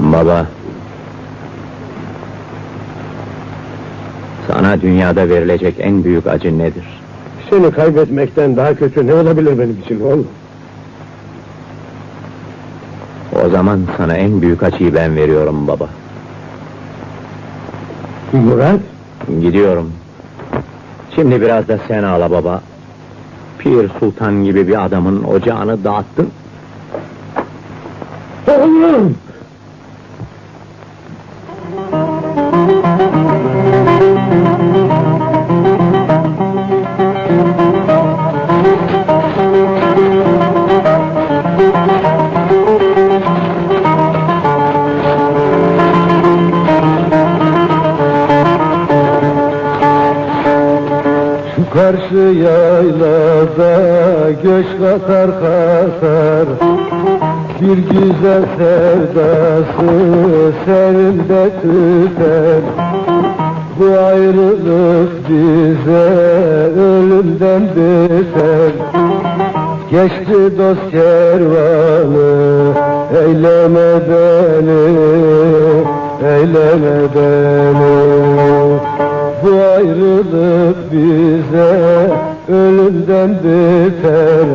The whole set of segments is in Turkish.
Baba. Sana dünyada verilecek en büyük acı nedir? Seni kaybetmekten daha kötü ne olabilir benim için oğlum? O zaman sana en büyük acıyı ben veriyorum baba. Murat? Gidiyorum. Şimdi biraz da sen ağla baba. Pir Sultan gibi bir adamın ocağını dağıttın. Oğlum! Karşı yaylada göç katar katar. Bir güzel sevdası sevimde tüter. Bu ayrılık bize ölümden beter. Geçti dost kervanı eyleme beni Eyleme beni ayrılık bize ölümden beter.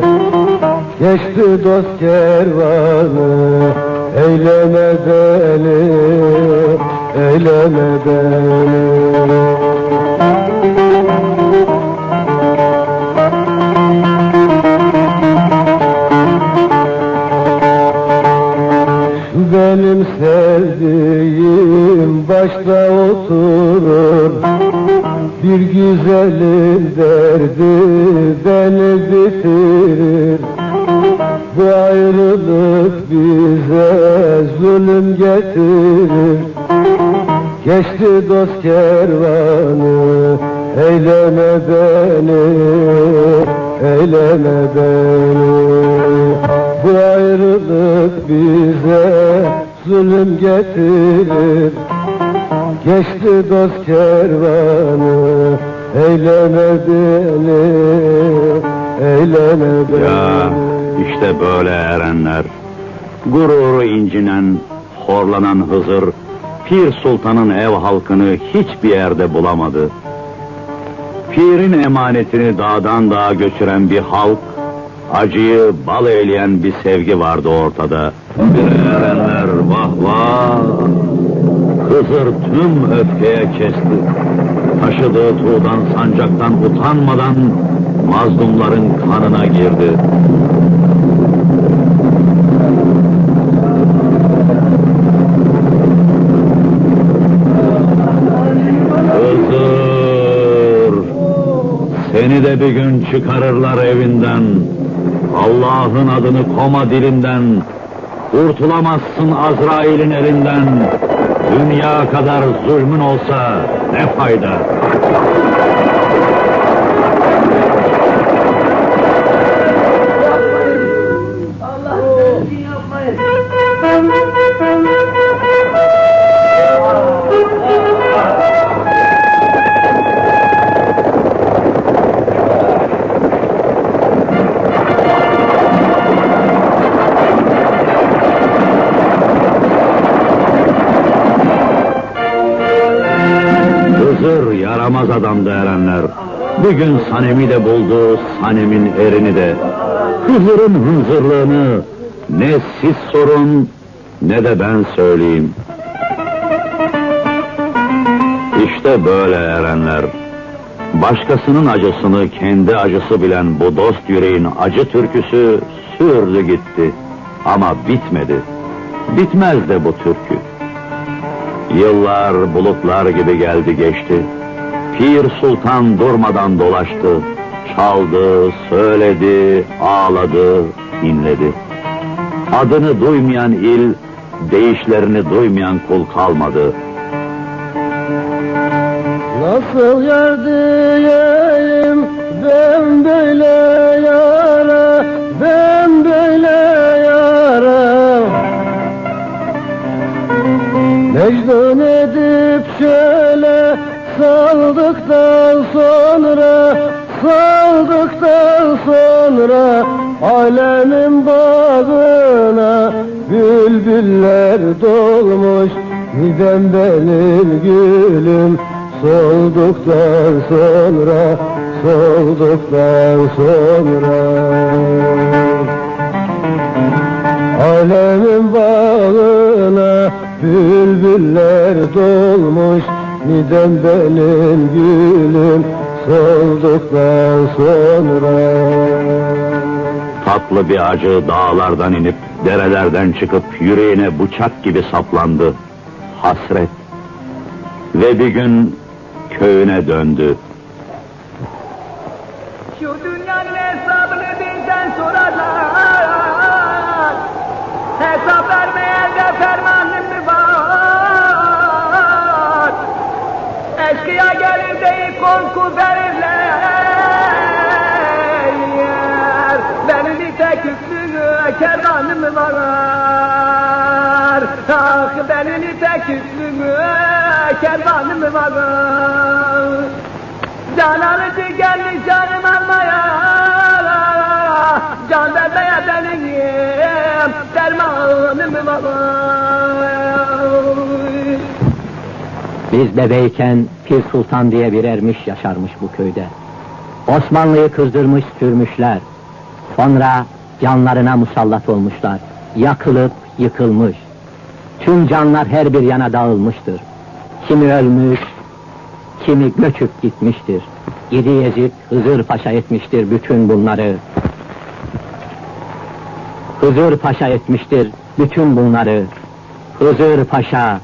Geçti dost kervanı Eyleme beni Eyleme beni Bir güzelin derdi beni bitirir Bu ayrılık bize zulüm getirir. Geçti dost kervanı Eyleme beni Eyleme beni. Bu ayrılık bize zulüm getirir Geçti dost kervanı Eyleme beni Eyleme beni Ya işte böyle erenler. Gururu incinen, horlanan Hızır, Pir Sultan'ın ev halkını hiçbir yerde bulamadı. Pir'in emanetini dağdan dağa götüren bir halk, acıyı bal eyleyen bir sevgi vardı ortada. Bir erenler vah vah! Hızır tüm öfkeye kesti. Taşıdığı tuğdan sancaktan utanmadan mazlumların kanına girdi. Hızır! Seni de bir gün çıkarırlar evinden. Allah'ın adını koma dilinden. Kurtulamazsın Azrail'in elinden. Dünya kadar zulmün olsa ne fayda? Yaramaz adamdı erenler. Bir gün Sanem'i de buldu, Sanem'in erini de. Hızır'ın hınzırlığını ne siz sorun ne de ben söyleyeyim. İşte böyle erenler. Başkasının acısını kendi acısı bilen bu dost yüreğin acı türküsü sürdü gitti. Ama bitmedi. Bitmez de bu türkü. Yıllar bulutlar gibi geldi geçti. Pir Sultan durmadan dolaştı. Çaldı, söyledi, ağladı, inledi. Adını duymayan il, değişlerini duymayan kul kalmadı. Nasıl yar diyeyim ben böyle yara ben böyle yara Mecnun sonra saldıktan sonra Alemin bağına Bülbüller dolmuş. Nidem benim gülüm Solduktan sonra Solduktan sonra. Alemin bağına bülbüller dolmuş. Nidem benim gülüm solduktan sonra Tatlı bir acı dağlardan inip derelerden çıkıp yüreğine bıçak gibi saplandı. Hasret. Ve bir gün köyüne döndü. Şu dünyanın hesabını bizden sorarlar. Hesap vermeyen de fermanım mı var? Eşkıya gelir deyip korku verirler. Tek üstünü kervanım var? Ah benim tek üstünü kervanım var? Can alıcı gelmiş canım almaya Can vermeye benim dermanım var Biz bebeyken Pir Sultan diye bir ermiş yaşarmış bu köyde. Osmanlı'yı kızdırmış sürmüşler. Sonra canlarına musallat olmuşlar. Yakılıp yıkılmış. Tüm canlar her bir yana dağılmıştır. Kimi ölmüş, kimi göçüp gitmiştir. Yedi Yezid Hızır Paşa etmiştir bütün bunları. Hızır Paşa etmiştir bütün bunları. Hızır Paşa